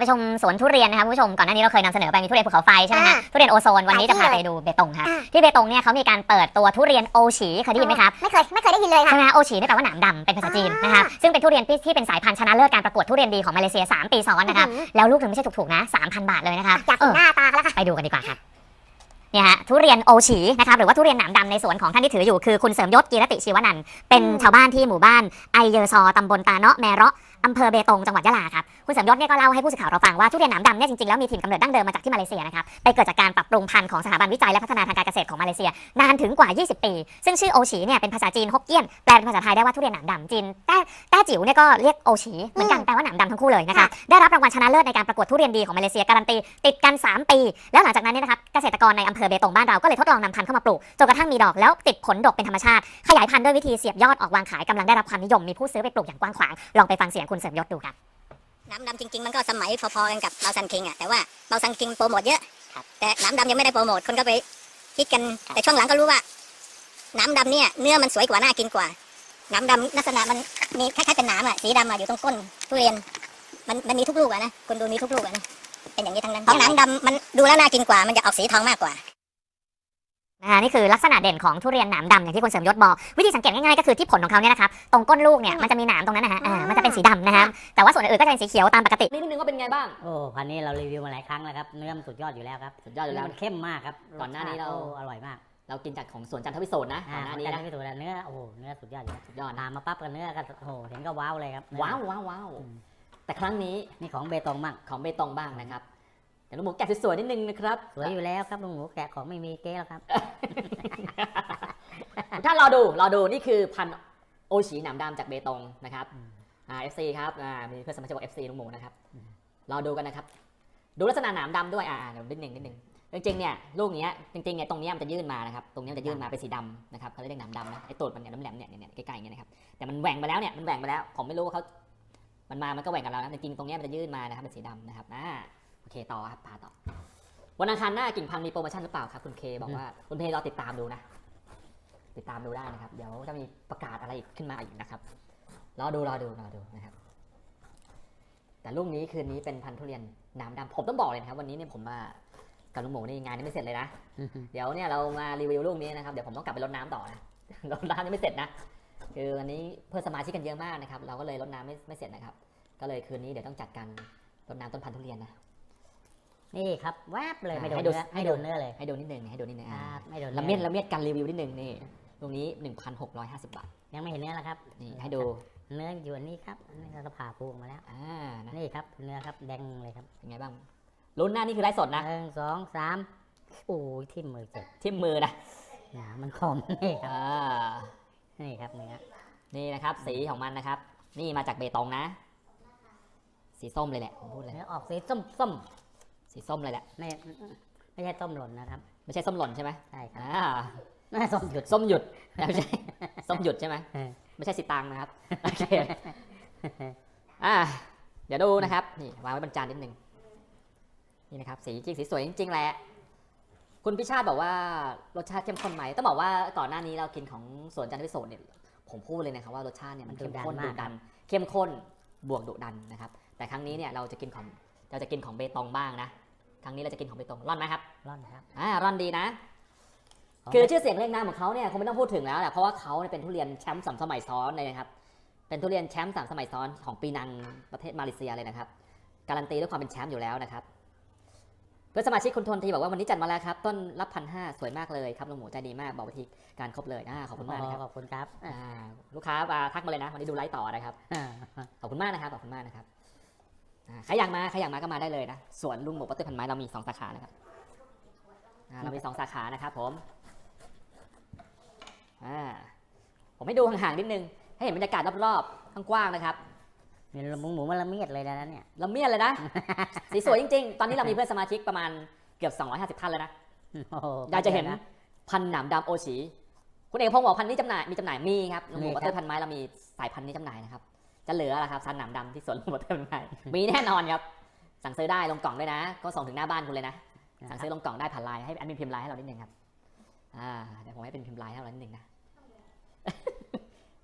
ไปชมสวนทุเรียนนะคะคุณผู้ชมก่อนหน้านี้เราเคยนำเสนอไปมีทุเรียนภูเขาไฟใช่ไหมคะอ่าทุเรียนโอโซนวันนี้จะพาหลายที่ไปดูเบตงค่ะอ่าที่เบตงเนี่ยเขามีการเปิดตัวทุเรียนโอฉีเคยได้ยินไหมครับไม่เคยไม่เคยได้ยินเลยค่ะใช่ไหมโอฉีนี่แปลว่าหนามดำเป็นภาษาจีนอ่านนะคะซึ่งเป็นทุเรียนที่ที่เป็นสายพันธุ์ชนะเลิศการประกวดทุเรียนดีของมาเลเซีย 3 ปีซ้อนนะครับอื้อหือแล้วลูกหนึ่งไม่ใช่ถูกๆนะ3,000 บาทเลยนะคะอยากเอเห็นอหน้าตาเขาแล้วค่ะไปดูกันดีกว่าครับเนี่ยฮะทุเรียนโอฉีนะครับหรือว่าทุเรียนหนามดำในสวนของท่านที่ถืออยู่คือคุณเสริมยศกีรติชีวนันท์เป็นชาวบ้านที่หมู่บ้านไอเยอซอตำบลตาเนาะแมเราะ อำเภอเบตงจังหวัดยะลาครับคุณเสริมยศเนี่ยก็เล่าให้ผู้สื่อข่าวเราฟังว่าทุเรียนหนามดำเนี่ยจริงๆแล้วมีถิ่นกำเนิดดั้งเดิมมาจากที่มาเลเซียนะครับไปเกิดจากการปรับปรุงพันธุ์ของสถาบันวิจัยและพัฒนาทางการเกษตรของมาเลเซีย นานถึงกว่า 20 ปี ซึ่งชื่อโอฉีเนี่ยเป็นภาษาจีนฮกเกี้ยนแปลเป็นภาษาไทยได้ว่าทุเรียนหนามดำจีนแต้แต้จิ๋วเนี่ยก็เรียกโอฉีเหมือนกันแปลว่าหนามดำทั้งคู่เลยนะคะได้รับรางวัลชนะเลิศในการประกวดทุเรียนดีของมาเลเซียการันตีติดกัน 3 ปี แล้วหลังจากนั้นเนี่ยนะครับเกษตรกรในอำเภอเบตงบ้านเราก็เลยทดลองนำพันธุ์เข้ามาปลูกจนกระทั่งมีดอกแล้วติดผลดกเป็นธรรมชาติขยายพันธุ์ด้วยวิธีเสียบยอดออกวางขายกำลังได้รับความนิยมมีผู้ซื้อไปปลูกอย่างกว้างขวางลองไปฟังเสียงคุณเสริมยศดูครับ น้ำดำจริงๆ มันก็สมัยพอๆกันกับเบาซันคิงอะแต่ว่าเบาซันคิงโปรโมทเยอะแต่น้ำดำยังไม่ได้โปรโมทคนก็ไปคิดกันแต่ช่วงหลังก็รู้ว่า น้ำดำเนี่ยเนื้อมันสวยกว่าน่ากินกว่า น้ำดำลักษณะมันมีคล้ายๆเป็นหนามอะสีดำอะอยู่ตรงก้นทุเรียนมันมันมีทุกลูกอะนะคุณดูมีทุกลูกอะนะเป็นอย่างนี้ทั้งนั้นของน้ำดำมันดูแล้วน่ากินกว่ามันจะออกสีทองมากกว่า นะคะนี่คือลักษณะเด่นของทุเรียนหนามดำอย่างที่คุณเสริมยศบอก วิธีสังเกตง่ายๆก็คือที่ผลของเขาเนี่ยนะครับตรงก้นลูกเนี่ยมันจะมีหนามตรงนั้นนะฮะอ่ามันจะเป็นสีดำนะครับแต่ว่าส่วนอื่นๆก็จะเป็นสีเขียวตามปกตินิดนึงว่าเป็นไงบ้าง โอ้พันนี้เรารีวิวมาหลายครั้งแล้วครับ เนื้อมันสุดยอดอยู่แล้วครับสุดยอดอยู่แล้ว มันเข้มมากครับก่อนหน้านี้เราสชติโอ้อร่อยมากเรากินจากของสวนจันทวิโสนนะก่อนหน้านี้จันะไม่ถูกแล้วเนื้อโอ้โหเนื้อสุดยอดอยู่แล้วสุดยอดนะตามมาปั๊บกับเนื้อก็โอ้โหเห็นก็ว้าวเลยครับเนื้อว้าวว้าวว้าวอืมแต่ครั้งนี้นี่ของเบตงมั่งของเบตงบ้างนะครับ เดี๋ยวลูกหมูแกะสวยๆนิดนึงนะครับ สวยอยู่แล้วครับลุงหมูแกะของไม่มีเก๊แล้วครับ ถ้ารอดูรอดูนี่คือพันธุ์โอชีหนามดำจากเบตงนะครับอืมอ่า FC ครับอ่ามีเพื่อนสมาชิกบอก FC ลุงหมูนะครับอืมรอดูกันนะครับ ดูลักษณะหนามดำด้วยอ่าเดี๋ยวนิดนึงนิดนึงจริงๆเนี่ยลูกเนี้ยจริงๆเนี่ยตรงเนี้ยมันจะยื่นมานะครับตรงเนี้ยมันจะยื่นมาเป็นสีดำนะครับเขาเรียกหนามดำนะไอ้ตูดมันเนี่ยแหลมๆเนี่ยเนี่ยใกล้ๆอย่างเงี้ยนะครับแต่มันแหว่งไปแล้วเนี่ยมันแหว่งไปแล้วผมไม่รู้ว่าเขามันมามันก็แหว่งกับเรานะแต่จริงๆตรงเนี้ยมันจะยื่นมานะครับเป็นสีดำนะครับอ่า โอเคต่อครับพาต่อ วันอังคารหน้ากิ่งพันธ์มีโปรโมชั่นหรือเปล่าครับ คุณเคบอกว่าคุณเพรอติดตามดูนะ ติดตามดูได้นะครับ เดี๋ยวจะมีประกาศอะไรขึ้นมาอีกนะครับรอดูรอดูรอดูนะครับ แต่ลูกนี้คืนนี้เป็นพันธุ์ทุเรียนน้ำดำผมต้องบอกเลยนะครับ วันนี้เนี่ยผมมากับลุงหมูนี่งานนี้ไม่เสร็จเลยนะ เดี๋ยวเนี่ยเรามารีวิวลูกนี้นะครับ เดี๋ยวผมต้องกลับไปรดน้ำต่อนะ รดน้ำยังไม่เสร็จนะ คือวันนี้เพื่อนสมาชิกกันเยอะมากนะครับ เราก็เลยรดน้ำไม่ไม่เสร็จนะครับ ก็เลยคืนนี้เดี๋ยวต้องจัดการรดน้ำต้นพันธุ์ทุเรียนนะ นี่ครับแวบเลยไม่โดนให้ดูเนื้อให้ให้ดูโดนเนื้อเลยให้ดูนิดนึงให้ดูนิดนึงคอ่ารับไม่โดนละเมียดนื้อละเมียดกันรีวิวนิดนึงนี่ตรงนี้ 1,650 บาท ยังไม่เห็นเนื้อแล้วครับนี่ให้ดูเนื้ออยู่อันนี้ครับอันนี่เราก็ผ่าปูออกมาแล้วอ่านะนี่ครับเนื้อครับแดงเลยครับเป็นไงบ้างลุ้นหน้านี่คือไลฟ์สดนะหนึ่งสองสามโอ้ยทิ่มมือเจ็บทิ่มมือนะหนามันคมนี่ครับอ่านี่ครับเนื้อนี่นะครับ สีของมันนะครับ นี่มาจากเบตงนะ สีส้มเลยแหละผมพูดเลยเนื้อออกสีส้มส้ม สีส้มเลยแหละๆไม่ไม่ใช่ส้มหล่นนะครับ ไม่ใช่ส้มหล่นใช่ไหมใช่ครับอ่าไม่ใช่ส้มหยุด ส้มหยุดไม่ใช่ ส้มหยุดใช่ไหมเออไม่ใช่สีตังนะครับโอเคอ่า เดี๋ยวดูนะครับ นี่วางไว้บนจานนิดนึงนี่นะครับ สีจริงสีสวยจริงๆแหละคุณพิชาติบอกว่ารสชาติเข้มข้นไหมต้องบอกว่าก่อนหน้านี้เรากินของสวนจันทวิโสดเนี่ย ผมพูดเลยนะครับว่ารสชาติเนี่ยมันเข้มข้นดุดัน เข้มข้นบวกดุดันนะครับ แต่ครั้งนี้เนี่ยเราจะกินของ เราจะกินของเบตงบ้างนะครั้งนี้เราจะกินของเบตงร่อนไหมครับร่อนครับอ่าร่อนดีนะ คือชื่อเสียงเรียงนามของเขาเนี่ยคงไม่ต้องพูดถึงแล้วแหละเพราะว่าเขาเนี่ยเป็นทุเรียนแชมป์สามสมัยซ้อนเลยนะครับ เป็นทุเรียนแชมป์สามสมัยซ้อนของปีนังประเทศมาเลเซียเลยนะครับ การันตีด้วยความเป็นแชมป์อยู่แล้วนะครับเพื่อนสมาชิกคุณทนทีบอกว่าวันนี้จัดมาแล้วครับ ต้นรับพันห้าสวยมากเลยครับลุงหมูใจดีมากบอกวิธีการครบเลยอ่าขอบคุณมากนะครับขอบคุณครับอ่าลูกค้ามาทักมาเลยนะวันนี้ดูไลฟ์ต่อนะครับอ่าขอบคุณมากนะครับขอบคุณมากนะครับอ่า ใครอยากมาใครอยากมาก็มาได้เลยนะสวนลุงหมูปัตเตอร์พันไม้เรามีสองสาขานะครับอ่าเรามีสองสาขานะครับผมอ่าผมให้ดูห่างๆนิดนึง ให้เห็นบรรยากาศรอบๆกว้างๆนะครับมีหมูหมูมันละเมียดเลยนะเนี่ยละเมียดเลยนะสีสวยจริง ๆ ตอนนี้เรามีเพื่อนสมาชิกประมาณเกือบ 250ท่านแล้วนะโอ้โหอยากจะเห็นพันธุ์หนามดำโอชีคุณเอกพงศ์บอกพันธุ์นี้จำหน่ายมีจำหน่ายมีครับลุงหมูมีครับปัตเตอร์พันไม้เรามีสายพันธุ์นี้จำหน่ายนะครับ จะเหลือละครับซันหนามดำที่สวนลุงหมูปัตเตอร์พันไม้มีแน่นอนครับ สั่งซื้อได้ลงกล่องด้วยนะ ก็ส่งถึงหน้าบ้านคุณเลยนะ สั่งซื้อลงกล่องได้ผ่านไลน์ให้แอดมินพิมพ์ไลน์ให้เรานิดนึงครับ อ่าเดี๋ยวผมให้เป็นพิมพ์ไลน์ให้เรานิดนึงนะ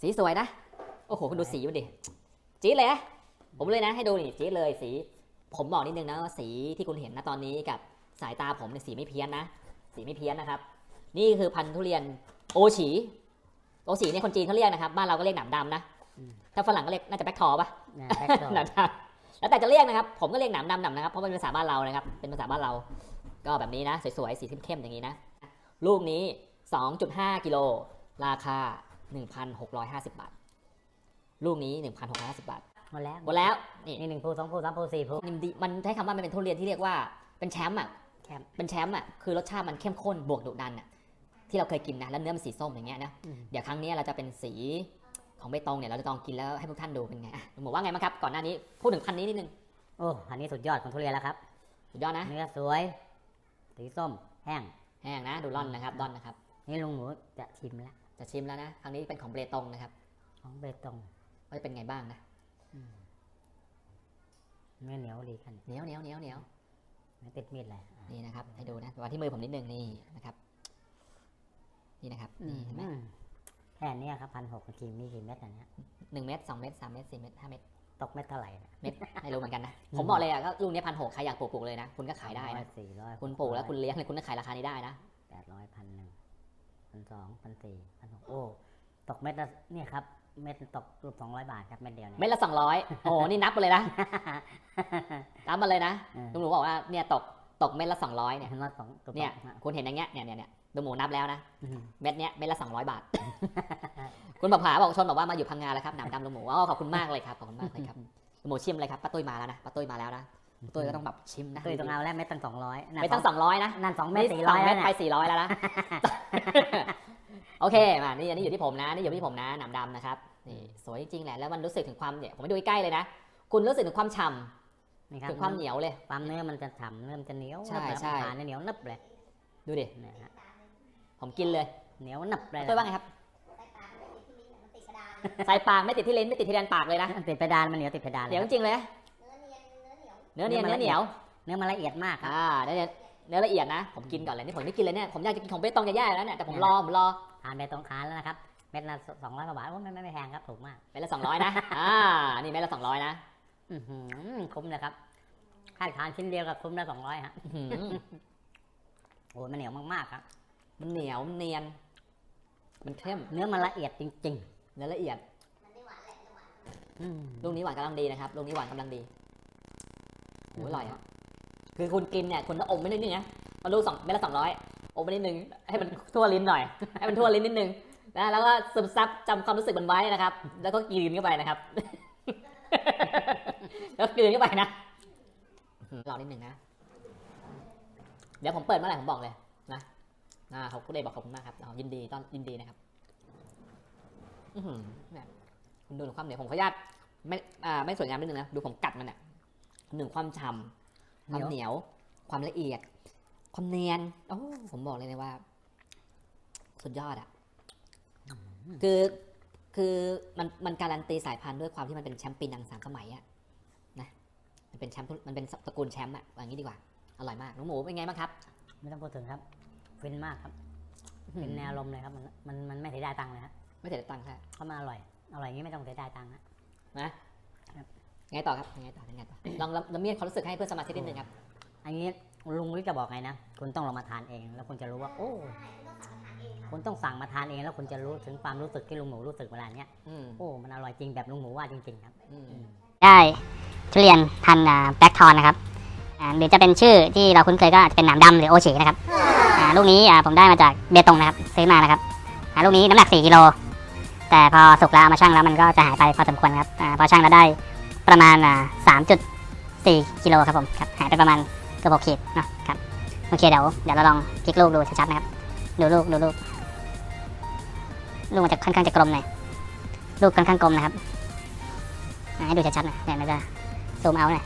สีสวยนะ โอ้โหคุณดูสีมันดิ จี๊ดเลยนะ ผมเลยนะ ให้ดูนี่จี๊ดเลยสี ผมบอกนิดนึงนะว่าสีที่คุณเห็นนะตอนนี้กับสายตาผมเนี่ยสีไม่เพี้ยนนะ สีไม่เพี้ยนนะครับ นี่คือพันธุ์ทุเรียนโอฉีโอฉีเนี่ยคนจีนเขาเรียกนะครับ บ้านเราก็เรียกหนามดำนะ ถ้าฝรั่งก็เรียกน่าจะแบ็คทอปะนะแบ็คโซหนามดำแล้วแต่จะเรียกนะครับ ผมก็เรียกหนามดำหนามนะครับ เพราะมันเป็นภาษาบ้านเรานะครับ เป็นภาษาบ้านเรา ก็แบบนี้นะ สวยๆ สีเข้มๆ อย่างนี้นะ ลูกนี้ 2.5 กิโล ราคา 1,650 บาท ลูกนี้ 1,650 บาท หมดแล้ว หมดแล้ว นี่นี่หนึ่งภูสองภูสามภูสี่ภูมันดีมันใช้คำว่ามันเป็นทุเรียนที่เรียกว่า เป็นแชมป์อะแชมป์เป็นแชมป์อะ คือรสชาติมันเข้มข้น บวกดุดันอะ ที่เราเคยกินนะ แล้วเนื้อมันสีส้มอย่างเงี้ยนะอืมเดี๋ยวครั้งนี้เราจะเป็นสี ของใบตองเนี่ยเราจะลองกินแล้วให้ทุกท่านดูเป็นไงอะลุงหมูว่าไงบ้างครับก่อนหน้านี้พูดถึงพันธุ์นี้นิดนึงโอ้อันนี้สุดยอดของทุเรียนแล้วครับ สุดยอดนะเนื้อสวย สีส้ม แห้ง แห้งนะดูร่อนนะครับร่อนนะครับนี่ลุงหมูจะชิมแล้วจะชิมแล้วนะครั้งนี้เป็นของเบตงนะครับ ของเบตงว่าจะเป็นไงบ้างนะเนื้อเหนียวดีกันเหนียวเหนียวเหนียวเหนียวไม่ติดมีดเลยนี่นะครับ ให้ดูนะวางที่มือผมนิดนึงนี่นะครับ นี่นะครับนี่เห็นไหม อืมแค่เนี้ยครับพันหกกินมีกี่เม็ดอันเนี้ยหนึ่งเม็ดสองเม็ดสามเม็ดสี่เม็ดห้าเม็ดตกเม็ดเท่าไหร่เนี่ยเม็ดไม่รู้เหมือนกันนะ ผมบอกเลยอะก็ลูกนี้พันหกใครอยากปลูกปลูกเลยนะ คุณก็ขายได้นะสี่ร้อยคุณปลูกแล้วคุณเลี้ยงเลยคุณก็ขายราคานี้ได้นะแปดร้อยพันหนึ่งพันสองพันสี่พันหกโอ้ตกเม็ดละเนี่ยครับเม็ดตกรูปสองร้อยบาทครับเม็ดเดียวเนี่ยเม็ดละสองร้อยโอ้โหนี่นับไปเลยนะนับมาเลยนะเออลุงหนูบอกว่าเนี่ยตก ตกเม็ดละสองร้อยเนี่ยเห็นว่าสองตัวเนี่ยตกะคุณเห็นอย่างเงี้ยเนี่ยเนี่ยเนี่ยลุงหมูนับแล้วนะ อืมเม็ดเนี้ยเม็ดละสองร้อยบาท คุณบอกผาบอกชนบอกว่ามาอยู่พังงาแล้วครับหนามดำลุงหมูอ๋อขอบคุณมากเลยครับขอบคุณมากเลยครับลุงหมูชิมเลยครับป้าตุ้ยมาแล้วนะป้าตุ้ยมาแล้วนะป้าตุ้ยก็ต้องแบบชิมนะตุ้ยต้องเอาแล้วเม็ดตั้งสองร้อยไม่ต้องสองร้อยนะ นั่นสองเม็ดนี่สี่สร้อองยเม็แล้วดเนี่ยไปสี่ร้อยแล้วนะ โอเคมานี่อันนี้อยู่ที่ผมนะ นี่อยู่ที่ผมนะหนามดำนะครับนี่สวยจริงๆแหละแล้วมันรู้สึกถึงความเนี่ยผมไปดูใกล้ๆเลยนะ คุณรู้สึกถึงความฉ่ นี่ำครับถึงความเหนียวเลยความเนื้อมันจะฉ่ำเนื้อมันจะเหนียวใช่นึบเลยใช่ทานเนี่ยเหนียวนึบเลยดูดิเนี่ยฮะผมกินเลย เหนียวนึบเลยป้าตุ้ยว่าไงครับใส่ปากไม่ติดที่ลิ้นไม่ติดที่แดนปากเลยนะติดเพดานมันเหนียวติดเพดานเหนียวจริงๆเลยเนื้อเนียนเนื้อเหนียวเนื้อมันละเอียดมากครับอ่าเนื้อเนียนเนื้อละเอียดนะ ผมกินก่อนเลยนี่ผมไม่กินเลยเนี่ยผมอยากจะกินของเบตงจะแย่แล้วเนี่ยแต่ผมรอผมรอทานไปตรงคานแล้วนะครับเม็ดละสองร้อยกว่าบาทโอ้ไม่ไม่ไม่แพงครับถูกมากเม็ดละสองร้อยนะอ่านี่เม็ดละสองร้อยนะอื้อหือ คุ้มเลยครับค่าทานชิ้นเดียวกับคุ้มละสองร้อยฮะอื้อหือโอ้ยมันเหนียวมากๆครับ มันเหนียวมันเนียน มันเข้ม เนื้อมันละเอียดจริงเนื้อละเอียดๆอืมลูกนี้หวานกำลังดีนะครับลูกนี้หวานกำลังดีโอ้ยอร่อยอะคือคุณกินเนี่ยคุณต้องอมไม่นิดนึงนะมาลูกสองเม็ดละสองร้อยอมไปนิดนึงให้มันทั่วลิ้นหน่อย ให้มันทั่วลิ้นนิดนึงนะแล้วก็ซึมซับจำความรู้สึกมันไว้นะครับ แล้วก็กลืนเข้าไปนะครับ แล้วกลืนเข้าไปนะอื้อหือรอนิดนึงนะ เดี๋ยวผมเปิดเมื่อไหร่ผมบอกเลยนะอ่าเขาคุณเดบอกขอบคุณมากครับยินดีต้อนยินดีนะครับ อือหือแบบคุณดูถึงความเหนียวผมขออนุญาตไม่อ่าไม่สวยงามนิดนึงนะดูผมกัดมันอะหนึ่งความฉ่ำความเหนียว ความละเอียด ความเนียนโอ้ผมบอกเลยนะว่า สุดยอดอะคือคือมันมันการันตีสายพันธุ์ด้วยความที่มันเป็นแชมป์ปีนังสามสมัยอะ เป็นแชมป์มันเป็นตระกูลแชมป์อะว่าอย่างนี้ดีกว่า อร่อยมากน้องหมูเป็นไงบ้างครับ ไม่ต้องพูดถึงครับฟินมากครับเป็นแนวลมเลยครับมันมันมันไม่เสียดายตังค์เลยฮะไม่เสียตังค์ใช่เขามาอร่อยอร่อยอย่างนี้ไม่ต้องเสียดายตังค์ฮะไงต่อครับไงต่อยังไงต่อลองละเมียดความรู้สึกให้เพื่อนสมาชิกนิดนึงครับ อันนี้ลุงรู้จะบอกไงนะคุณต้องลองมาทานเอง แล้วคุณจะรู้ว่า โอ้คุณต้องสั่งมาทานเองแล้วคุณจะรู้ถึงความรู้สึกที่ลุงหมูรู้สึกเวลาเนี้ยอืมโอ้มันอร่อยจริงแบบลุงหมูว่าจริง ๆ ครับอืม ได้ทุเรียนพันธุ์แบล็กทอนนะครับหรือจะเป็นชื่อที่เราคุ้นเคยก็อาจจะเป็นหนามดำหรือโอชินะครับลูกนี้ผมได้มาจากเบตงนะครับซื้อมานะครับลูกนี้น้ำหนัก 4กิโลแต่พอสุกแล้วเอามาชั่งแล้วมันก็จะหายไปพอสมควรครับอพอชั่งแล้วได้ประมาณ 3.4กิโลครับผมครับหายไปประมาณเกือบ6ขีดเนาะครับโอเคเดี๋ยวเดี๋ยวเราลองพลิกลูกดูชัดๆนะครับ ดูลูกดูลูกลูกมันจะค่อนข้างจะกลมหน่อยลูกค่อนข้างกลมนะครับ ให้ดูชัดๆน่อยเนี่ยมันจะซูมเอาหน่อย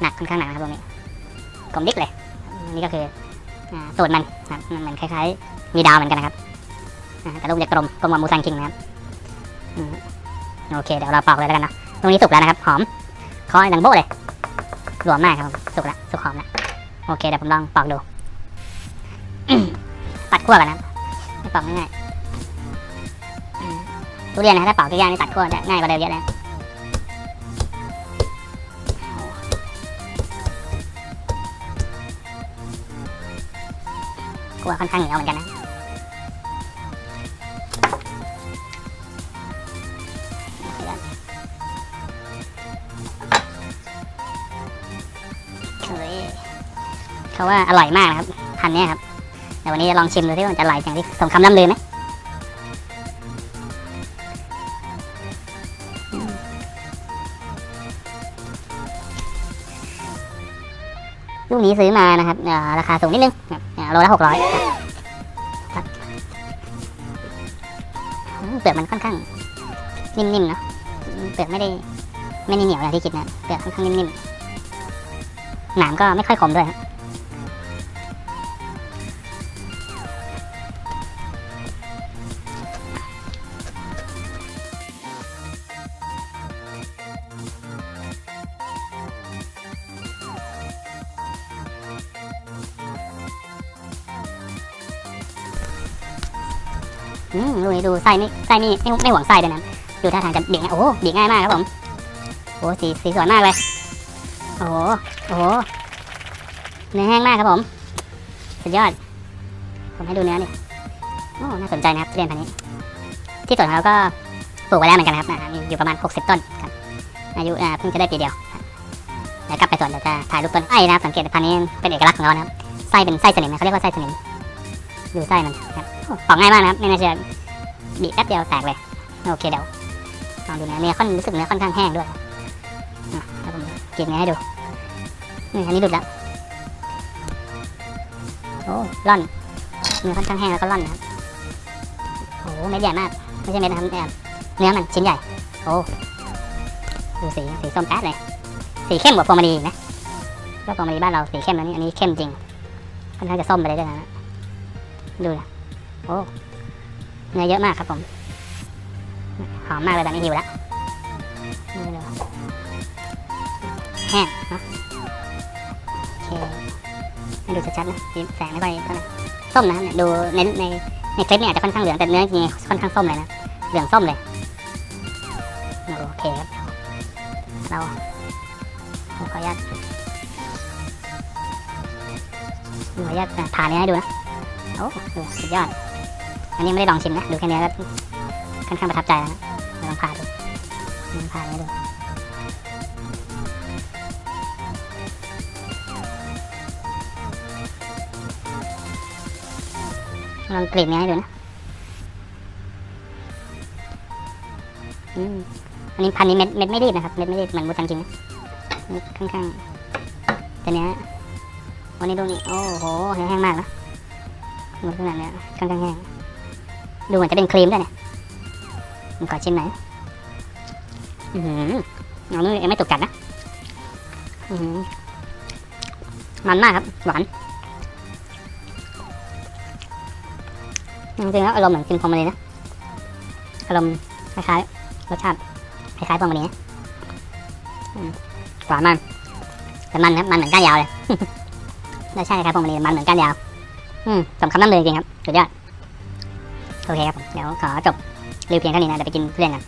หนักค่อนข้างหนักนะครับตรงนี้กลมดิกเลย นี่ก็คืออ่าสูตรมันครับมันเหมือนคล้ายๆ มีดาวเหมือนกันนะครับแต่ลูกจะกลมกลมกว่ามูซังคิงนะครับโอเคเดี๋ยวเราปอกเลยแล้วกันเนาะตรงนี้สุกแล้วนะครับ หอมคอยดังโบ้เลยรวมมากครับสุกแล้วสุกหอมแล้วโอเคเดี๋ยวผมลองปอกดูตัดขั้วก่อนนะไม่ปอกง่ายๆทุเรียนนะถ้าปอกย่างๆนี่ตัดขั้วจะง่ายกว่าเดิมเยอะเลยัวค่อนข้างเหนียวเหมือนกันนะเขาว่าอร่อยมากนะครับ พันนี้ครับแต่วันนี้จะลองชิมดูที่มันจะอร่อยอย่างที่สมคำล่ำลือไหมลูกนี้ซื้อมานะครับราคาสูงนิดนึงครับ โลละหกร้อยเปลือกมันค่อนข้าง นิ่มๆเนาะเปลือกไม่ได้ไม่ได้เหนียวอย่างที่คิดนะเปลือกค่อนข้างนิ่มๆหนามก็ไม่ค่อยคมด้วยครับ อืมลูดูไส้ไม่ไส้ไม่ไม่ไม่หวงไส้ด้วยนะดูท่าทางจะบีบง่ายโอ้โหบีบง่ายมากครับผมโอ้สีสีสวยมากเลยโอ้โหโอ้โหเนื้อแห้งมากครับผมสุดยอด ผมให้ดูเนื้อนี่โอ้น่าสนใจนะครับทุเรียนพันธุ์นี้ ที่สวนของเราก็ปลูกไว้แล้วเหมือนกันนะครับอ่ามีอยู่ประมาณ 60 ต้นครับอายุเพิ่งจะได้ปีเดียวครับเดี๋ยวกลับไปสวนเดี๋ยวจะถ่ายรูปต้นไส้นะครับสังเกตพันธุ์นี้เป็นเอกลักษณ์ของเรานะครับไส้เป็นไส้สนิมนะเขาเรียกว่าไส้สนิมดูไส้มันครับ โอ้ปอกง่ายมากนะครับไม่น่าเชื่อบีบแป๊บเดียวแตกเลย โอเคเดี๋ยวลองดูนื้อเนื้อค่อนรู้สึกเนื้อค่อนข้างแห้งด้วยอะแล้วผมกินเนื้อให้ดูนี่อันนี้ดุดแล้วโอ้ร่อนเนื้อค่อนข้างแห้งแล้วก็ร่อนนะครับโอ้เม็ดใหญ่มากไม่ใช่เม็ดนะครับเนี่ยเนื้อมันชิ้นใหญ่โอ้ดูสีสีส้มแป๊ดเลย สีเข้มกว่าพวงมณีอีนะก็พวงมณีบ้านเราสีเข้มแล้วนี่อันนี้เข้มจริงค่อนข้างจะส้มไปเลยด้วยนะดูนะ อ้เนื้อเยอะมากครับผม หอมมากเลยตอนนี้หิวแล้วแห้งเนอะโอเคดูชัดๆนะแสงไม่ค่อยเท่าไหร่ส้มนะเนี่ยดูในในในคลิปเนี่ยอาจจะค่อนข้างเหลืองแต่เนื้อจริงๆค่อนข้างส้มเลยนะเหลืองส้มเลยโอเคครับเราขออนุญาตขออนุญาตทานเนื้ให้ดูนะโอ้ดูสุดยอด อันนี้ไม่ได้ลองชิมนะ ดูแค่นี้ก็ค่อนข้างประทับใจแล้วนะเดี๋ยวลองผ่าดูลองผ่าให้ดูลองกรีดเนื้อให้ดูนะ อืม อันนี้พันนี้เม็ดเม็ดไม่รีบนะครับ เม็ดไม่รีบเหมือนมูซังจริงนะเม็ดข้างแต่เนี้ยวันนี้ดูนี่ โอ้โหเนื้อแห้งมากนะหมดขนาดเนี้ยค่อนข้างแห้ง ดูเหมือนจะเป็นครีมด้วยเนี่ยผมขอชิมหน่อยอือหือเอานี่ยังไม่ตกกัดนะอือหือมันมากครับ หวานจริงๆแล้วอารมณ์เหมือนกินพวงมะลินะ อารมณ์คล้ายๆรสชาติคล้ายๆพวงมะลินะหวานมากแต่มันครับมันเหมือนก้านยาวเลยรสชาติคล้ายๆพวงมะลิมันเหมือนก้านยาว อืมสมคำล่ำลือจริงครับสุดยอด โอเคครับผมเดี๋ยวขอจบรีวิวเพียงเท่านี้นะเดี๋ยวไปกินทุเรียนกัน